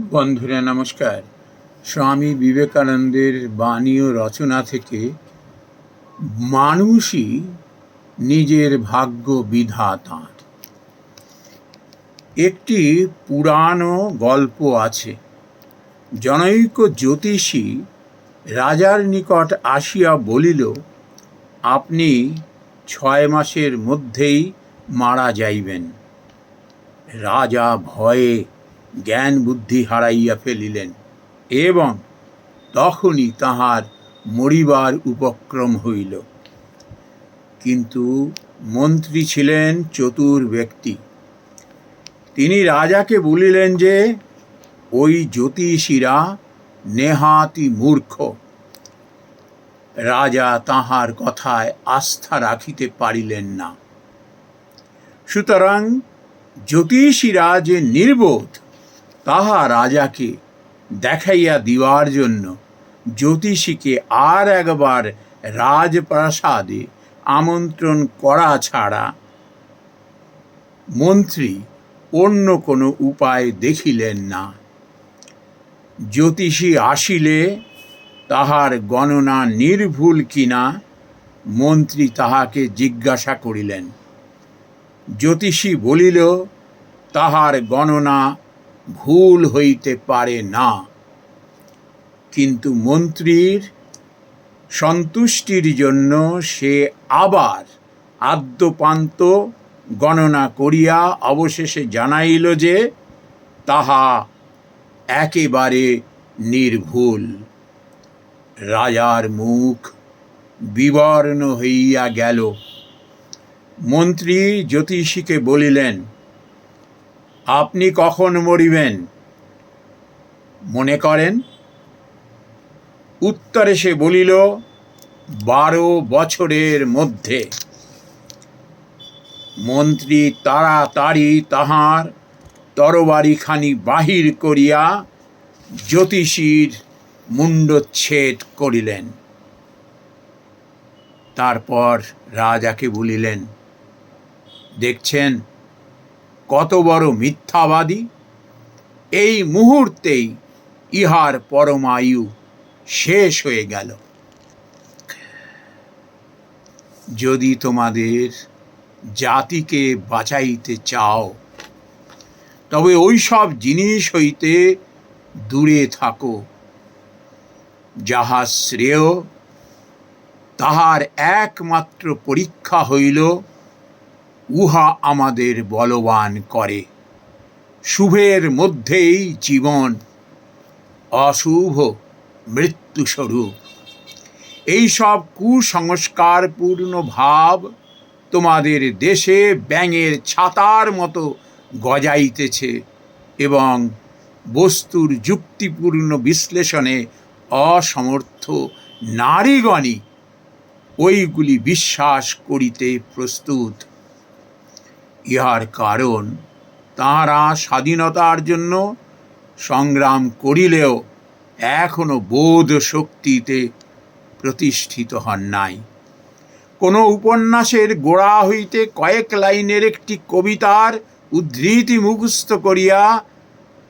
বন্ধুরা, নমস্কার। স্বামী বিবেকানন্দের বাণী ও রচনা থেকে মানুষই নিজের ভাগ্য বিধাতার। একটি পুরানো গল্প আছে। জনৈক জ্যোতিষী রাজার নিকট আসিয়া বলিল, আপনি ছয় মাসের মধ্যেই মারা যাইবেন। রাজা ভয়ে জ্ঞান বুদ্ধি হারাইয়া ফেলিলেন এবং তখনই তাহার মরিবার উপক্রম হইল। কিন্তু মন্ত্রী ছিলেন চতুর ব্যক্তি। তিনি রাজাকে বলিলেন যে, ওই জ্যোতিষীরা নেহাতি মূর্খ। রাজা তাহার কথায় আস্থা রাখিতে পারিলেন না। সুতরাং জ্যোতিষীরা যে নির্বোধ তাহা রাজাকে দেখাইয়া দিবার জন্য জ্যোতিষীকে আর একবার রাজপ্রাসাদে আমন্ত্রণ করা ছাড়া মন্ত্রী অন্য কোনো উপায় দেখিলেন না। জ্যোতিষী আসিলে তাহার গণনা নির্ভুল কিনা মন্ত্রী তাহাকে জিজ্ঞাসা করিলেন। জ্যোতিষী বলিল, তাহার গণনা ভুল হইতে পারে না। কিন্তু মন্ত্রীর সন্তুষ্টির জন্য সে আবার আদ্যপান্ত গণনা করিয়া অবশেষে জানাইল যে তাহা একেবারে নির্ভুল। রাজার মুখ বিবর্ণ হইয়া গেল। মন্ত্রী জ্যোতিষীকে বলিলেন আপনি কখন মরিবেন? মনে করেন? উত্তরে সে বলিল, বারো বছরের মধ্যে। মন্ত্রী তাড়াতাড়ি তাহার তরবারিখানি বাহির করিয়া জ্যোতিষীর মুণ্ডচ্ছেদ করিলেন। তারপর রাজাকে বলিলেন, দেখছেন কত বড় মিথ্যাবাদী? এই মুহূর্তেই ইহার পরমায়ু শেষ হয়ে গেল। যদি তোমাদের জাতিকে বাঁচাইতে চাও, তবে ওই সব জিনিস হইতে দূরে থাকো। যাহা শ্রেয়, তাহার একমাত্র পরীক্ষা হইল উহা আমাদের বলবান করে। শুভের মধ্যেই জীবন অশুভ মৃত্যুস্বরূপ। এইসব কুসংস্কারপূর্ণ ভাব তোমাদের দেশে ব্যাঙের ছাতার মতো গজাইতেছে এবং বস্তুর যুক্তিপূর্ণ বিশ্লেষণে অসমর্থ নারীগণই ওইগুলি বিশ্বাস করিতে প্রস্তুত। ইহার কারণ তাঁরা স্বাধীনতার জন্য সংগ্রাম করিলেও এখনও বোধ শক্তিতে প্রতিষ্ঠিত হন নাই। কোনো উপন্যাসের গোড়া হইতে কয়েক লাইনের একটি কবিতার উদ্ধৃতি মুখস্থ করিয়া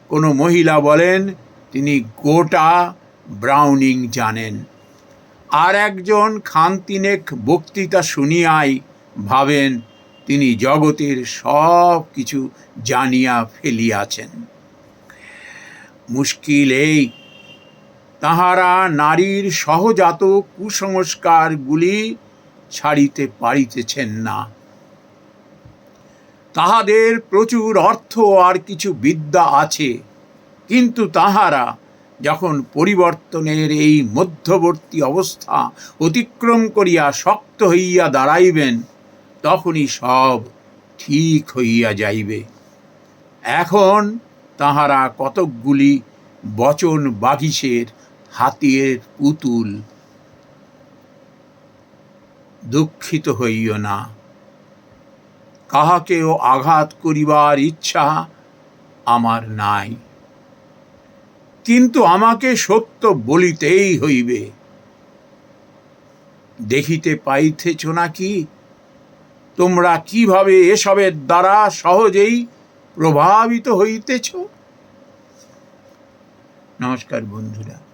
কোনো মহিলা বলেন, তিনি গোটা ব্রাউনিং জানেন। আর একজন খানতিনেক বক্তৃতা শুনিয়াই ভাবেন তিনি জগতের সব কিছু জানিয়া ফেলিয়াছেন। মুশকিল এই, তাহারা নারীর সহজাত কুসংস্কারগুলি ছাড়িতে পারিতেছেন না। তাহাদের প্রচুর অর্থ আর কিছু বিদ্যা আছে, কিন্তু তাহারা যখন পরিবর্তনের এই মধ্যবর্তী অবস্থা অতিক্রম করিয়া শক্ত হইয়া দাঁড়াইবেন তখনই সব ঠিক হইয়া যাইবে। এখন তাহারা কতকগুলি বচন বাগিসের হাতিয়ের পুতুল। দুঃখিত হইও না। কাহাকেও আঘাত করিবার ইচ্ছা আমার নাই। কিন্তু আমাকে সত্য বলিতেই হইবে। দেখিতে পাইতেছ নাকি তোমরা কীভাবে এসবের দ্বারা সহজেই প্রভাবিত হইতেছ? নমস্কার বন্ধুরা।